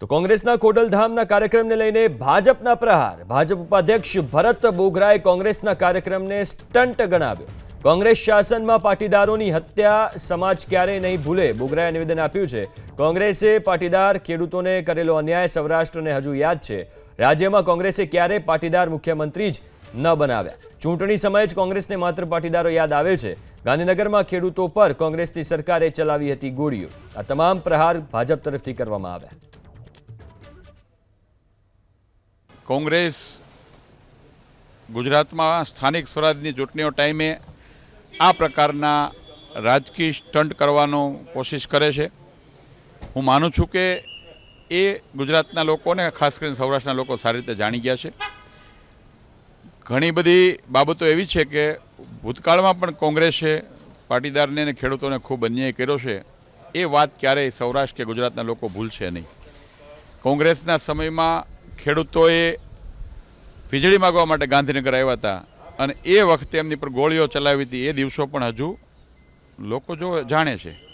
તો કોંગ્રેસના ખોડલધામના કાર્યક્રમને લઈને ભાજપના પ્રહાર. ભાજપ ઉપાધ્યક્ષ ભરત બોગરાએ કોંગ્રેસના કાર્યક્રમને સ્ટન્ટ ગણાવ્યો. કોંગ્રેસ શાસનમાં પાટીદારોની હત્યા સમાજ ક્યારેય નહીં ભૂલે. બોગરાએ નિવેદન આપ્યું છે, કોંગ્રેસે પાટીદાર ખેડૂતોને કરેલો અન્યાય સૌરાષ્ટ્રને હજુ યાદ છે. રાજ્યમાં કોંગ્રેસે ક્યારેય પાટીદાર મુખ્યમંત્રી જ ન બનાવ્યા. ચૂંટણી સમયે જ કોંગ્રેસને માત્ર પાટીદારો યાદ આવે છે. ગાંધીનગરમાં ખેડૂતો પર કોંગ્રેસની સરકારે ચલાવી હતી ગોળીઓ. આ તમામ પ્રહાર ભાજપ તરફથી કરવામાં આવ્યા. કોંગ્રેસ ગુજરાતમાં સ્થાનિક સ્વરાજની ચૂંટણીઓ ટાઈમે આ પ્રકારના રાજકીય સ્ટન્ટ કરવાનો કોશિશ કરે છે. હું માનું છું કે એ ગુજરાતના લોકોને ખાસ કરીને સૌરાષ્ટ્રના લોકો સારી રીતે જાણી ગયા છે. ઘણી બધી બાબતો એવી છે કે ભૂતકાળમાં પણ કોંગ્રેસે પાટીદારને અને ખેડૂતોને ખૂબ અન્યાય કર્યો છે. એ વાત ક્યારેય સૌરાષ્ટ્ર કે ગુજરાતના લોકો ભૂલશે નહીં. કોંગ્રેસના સમયમાં ખેડૂતોએ વીજળી માગવા માટે ગાંધીનગર આવ્યા હતા અને એ વખતે એમની પર ગોળીઓ ચલાવી હતી. એ દિવસો પણ હજુ લોકો જો જાણે છે.